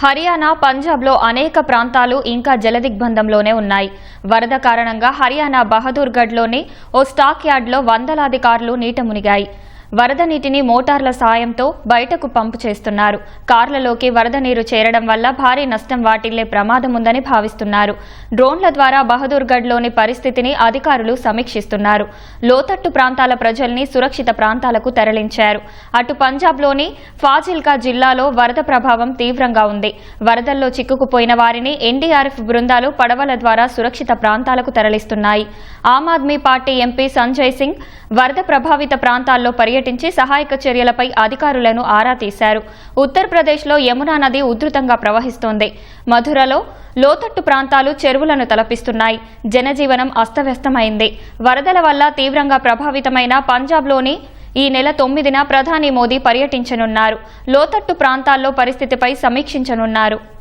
హర్యానా పంజాబ్లో అనేక ప్రాంతాలు ఇంకా జలదిగ్బంధంలోనే ఉన్నాయి. వరద కారణంగా హర్యానా బహదూర్గఢ్లోని ఓ స్టాక్ యార్డ్లో వందలాది కార్లు నీట మునిగాయి. వరద నీటిని మోటార్ల సాయంతో బయటకు పంపు చేస్తున్నారు. కార్లలోకి వరద నీరు చేరడం వల్ల భారీ నష్టం వాటిల్లే ప్రమాదం ఉందని భావిస్తున్నారు. డ్రోన్ల ద్వారా బహదూర్గఢ్లోని పరిస్థితిని అధికారులు సమీక్షిస్తున్నారు. లోతట్టు ప్రాంతాల ప్రజల్ని సురక్షిత ప్రాంతాలకు తరలించారు. అటు పంజాబ్లోని ఫాజిల్కా జిల్లాలో వరద ప్రభావం తీవ్రంగా ఉంది. వరదల్లో చిక్కుకుపోయిన వారిని ఎన్డీఆర్ఎఫ్ బృందాలు పడవల ద్వారా సురక్షిత ప్రాంతాలకు తరలిస్తున్నాయి. ఆమ్ ఆద్మీ పార్టీ ఎంపీ సంజయ్ సింగ్ వరద ప్రభావిత ప్రాంతాల్లో పర్యటించి సహాయక చర్యలపై అధికారులను ఆరా తీశారు. ఉత్తరప్రదేశ్లో యమునా నది ఉధృతంగా ప్రవహిస్తోంది. మధురలో లోతట్టు ప్రాంతాలు చెరువులను తలపిస్తున్నాయి. జనజీవనం అస్తవ్యస్తమైంది. వరదల వల్ల తీవ్రంగా ప్రభావితమైన పంజాబ్లోని ఈ నెల తొమ్మిదిన ప్రధాని మోదీ పర్యటించనున్నారు. లోతట్టు ప్రాంతాల్లో పరిస్థితిపై సమీక్షించనున్నారు.